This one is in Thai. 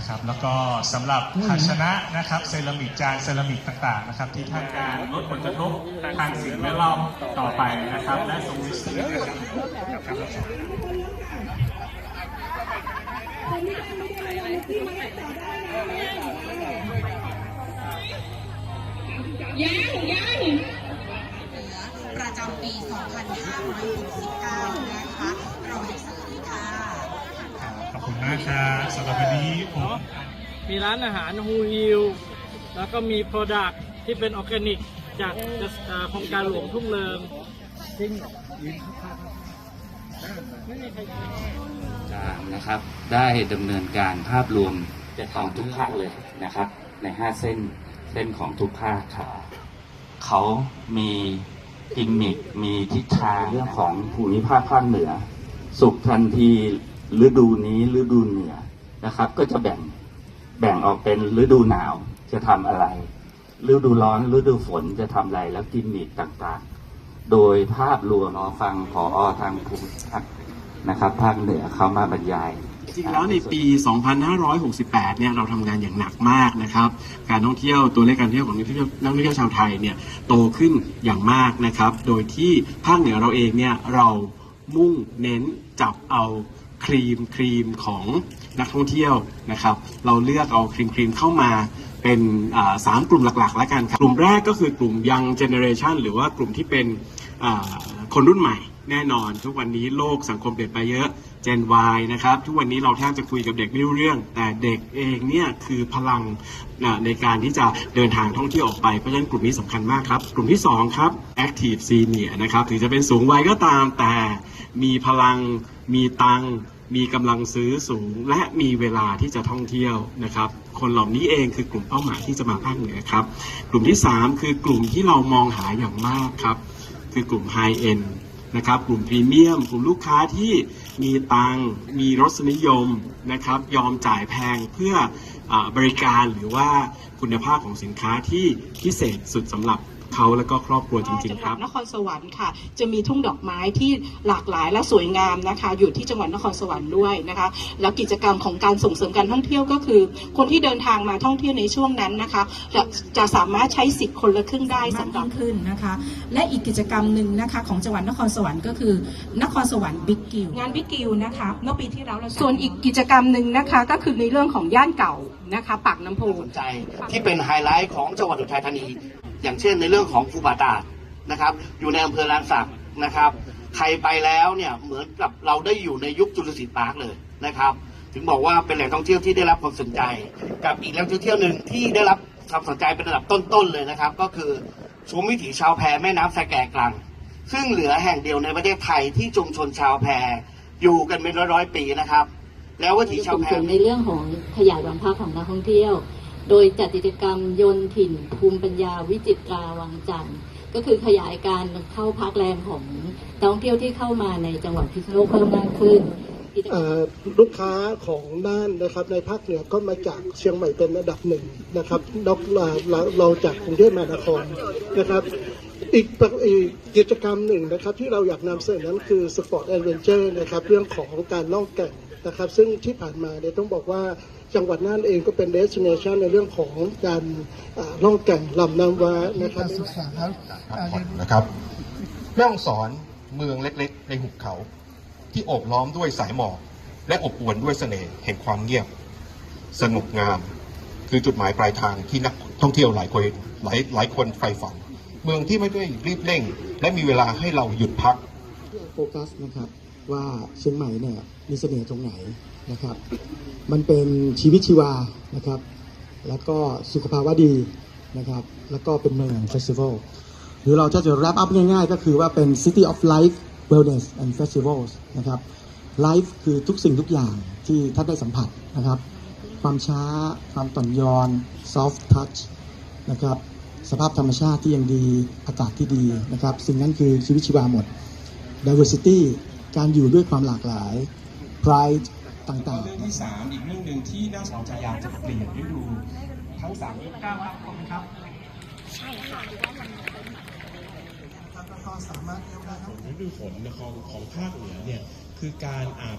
นะครับ แล้วก็สำหรับภาชนะนะครับเซรามิกจานเซรามิกต่างๆนะครับ ที่ท่านการลดผลกระทบทางสิ่งแวดล้อมต่อไปนะครับ และทรงวิสตินะครับประจำปี 2569 ขอบคุณมากครับสำหรับวันนี้ผมมีร้านอาหารฮูฮิลแล้วก็มีโปรดักที่เป็นออร์แกนิก จากเอ่อโครงการหลวงทุ่งเริงจริงไม่มีใครการนะครับ ได้ดำเนินการภาพรวมของทุกภาคเลยนะครับ ใน 5 เส้นเส้นของทุกภาคครับเขามีกิมมิคมีทิศทางเรื่องของภูมิภาคภาคเหนือ สุขทันที ฤดูนี้ฤดูเหนือนะครับ ก็จะแบ่งแบ่งออกเป็นฤดูหนาวจะทำอะไร ฤดูร้อนฤดูฝนจะทำอะไรแล้วกิมมิคต่างๆ โดยภาพรวมรอฟังผออทางภูมิภาคนะครับภาคเหนือเขามาบรรยายจริงแล้วในปี 2568 เนี่ยเราทำงานอย่างหนักมากนะครับ การท่องเที่ยวตัวเลขการท่องเที่ยวของนักท่องเที่ยวนักท่องเที่ยวชาวไทยเนี่ยโตขึ้นอย่างมากนะครับ โดยที่ภาคเหนือเราเองเนี่ยเรามุ่งเน้นจับเอา ครีมครีมของนักท่องเที่ยวนะครับ เราเลือกเอาครีมครีมเข้ามาเป็นสามกลุ่มหลักๆ แล้วกันครับกลุ่มแรกก็คือกลุ่ม young generation หรือว่ากลุ่มที่เป็นคนรุ่นใหม่แน่นอน ทุกวันนี้โลกสังคมเปลี่ยนไปเยอะ Gen Y นะครับ ทุกวันนี้เราแทบจะคุยกับเด็กไม่รู้เรื่อง แต่เด็กเองเนี่ยคือพลังในการที่จะเดินทางท่องเที่ยวออกไป เพราะฉะนั้นกลุ่มนี้สำคัญมากครับ กลุ่มที่ 2 ครับ Active Senior นะครับ ถึงจะเป็นสูงวัยก็ตามแต่มีพลัง มีตังมีกำลังซื้อสูง และมีเวลาที่จะท่องเที่ยวนะครับ คนเหล่านี้เองคือกลุ่มเป้าหมายที่จะมาภาคเหนือครับ กลุ่มที่ 3 คือกลุ่มที่เรามองหาอย่างมากครับ คือกลุ่ม High End นะครับ กลุ่มพรีเมียม กลุ่มลูกค้าที่มีตังมีรสนิยมนะครับ ยอมจ่ายแพงเพื่ออบริการหรือว่าคุณภาพของสินค้าที่พิเศษสุดสำหรับ เขาและก็ครอบครัวจริง ๆ ครับ จังหวัดนครสวรรค์ค่ะ จะมีทุ่งดอกไม้ที่หลากหลายและสวยงามนะคะ อยู่ที่จังหวัดนครสวรรค์ด้วยนะคะ แล้วกิจกรรมของการส่งเสริมการท่องเที่ยวก็คือ คนที่เดินทางมาท่องเที่ยวในช่วงนั้นนะคะ จะจะสามารถใช้สิทธิ์คนละครึ่งได้มากสำหรับยิ่งขึ้นนะคะ และอีกกิจกรรมหนึ่งนะคะ ของจังหวัดนครสวรรค์ก็คือนครสวรรค์บิ๊กกิวงานบิ๊กกิวนะคะเมื่อปีที่แล้วเราจัด ส่วนอีกกิจกรรมหนึ่งนะคะ ก็คือในเรื่องของย่านเก่านะคะปากน้ำโพสนใจที่เป็นไฮไลท์ของจังหวัดอุทัยธานี อย่างเช่นในเรื่องของฟูบาตาดนะครับ อยู่ในอำเภอลานสักนะครับ ใครไปแล้วเนี่ยเหมือนกับเราได้อยู่ในยุคจุลศิลป์ปาร์คเลยนะครับ ถึงบอกว่าเป็นแหล่งท่องเที่ยวที่ได้รับความสนใจ กับอีกแหล่งท่องเที่ยวหนึ่งที่ได้รับความสนใจเป็นระดับต้นๆเลยนะครับ ก็คือชมวิถีชาวแพแม่น้ำสแกกลัง ซึ่งเหลือแห่งเดียวในประเทศไทยที่ชุมชนชาวแพอยู่กันเป็นร้อยๆปีนะครับ แล้ววิถีชาวแพริมในเรื่องของขยายควันพักของนักท่องเที่ยว โดยจัดกิจกรรมยนถิ่นภูมิปัญญาวิจิตราวังจันทร์ก็คือขยายการเข้าพักแรมของนักท่องเที่ยวที่เข้ามาในจังหวัดพิษณุโลกเพิ่มมากขึ้นลูกค้าของน่านนะครับในภาคเหนือก็มาจากเชียงใหม่เป็นอันดับหนึ่งนะครับนอกเราเราจากกรุงเทพมหานครนะครับอีกอีกกิจกรรมหนึ่งนะครับที่เราอยากนำเสนอนั้นคือสปอร์ตแอดเวนเจอร์นะครับเรื่องของการล่องแก่ง นะครับ ซึ่งที่ผ่านมาเนี่ยต้องบอกว่าจังหวัดน่านเองก็เป็นเดส i เนชันในเรื่องของการอ่าล่องแก่งลำน้ำว้านะครับศึกษานะครับแม่ฮ่องสอนเมืองเล็กๆ ในหุบเขา ที่โอบล้อมด้วยสายหมอกและอบอวลด้วยเสน่ห์แห่งความเงียบ สงบงาม คือจุดหมายปลายทางที่นักท่องเที่ยวหลายคนหลายหลายคนใฝ่ฝัน เมืองที่ไม่ได้รีบเร่ง และมีเวลาให้เราหยุดพักโฟกัสนะครับ ว่าเชียงใหม่เนี่ยมีเสน่ห์ตรงไหนนะครับ มันเป็นชีวิตชีวานะครับ แล้วก็สุขภาวะดีนะครับ แล้วก็เป็นเมืองเฟสติวัลหรือเราจะจะ wrap up ง่ายๆ ก็คือว่าเป็น City of Life Wellness and Festivals นะครับ Life คือทุกสิ่งทุกอย่างที่ท่านได้สัมผัสนะครับ ความช้า ความต่อนยอน soft touch นะครับ สภาพธรรมชาติที่ยังดี อากาศที่ดีนะครับ สิ่งนั้นคือชีวิตชีวาหมด diversity การอยู่ด้วยความหลากหลาย pride ต่างๆเรื่องที่สามอีกเรื่องหนึ่งที่น่าสนใจอยากจะเปลี่ยนฤดูทั้งสามฤดูกาลครับขอบคุณครับก็สามารถเลี้ยวได้ทั้ง ฤดูฝนของของภาคเหนือเนี่ยคือการอาบ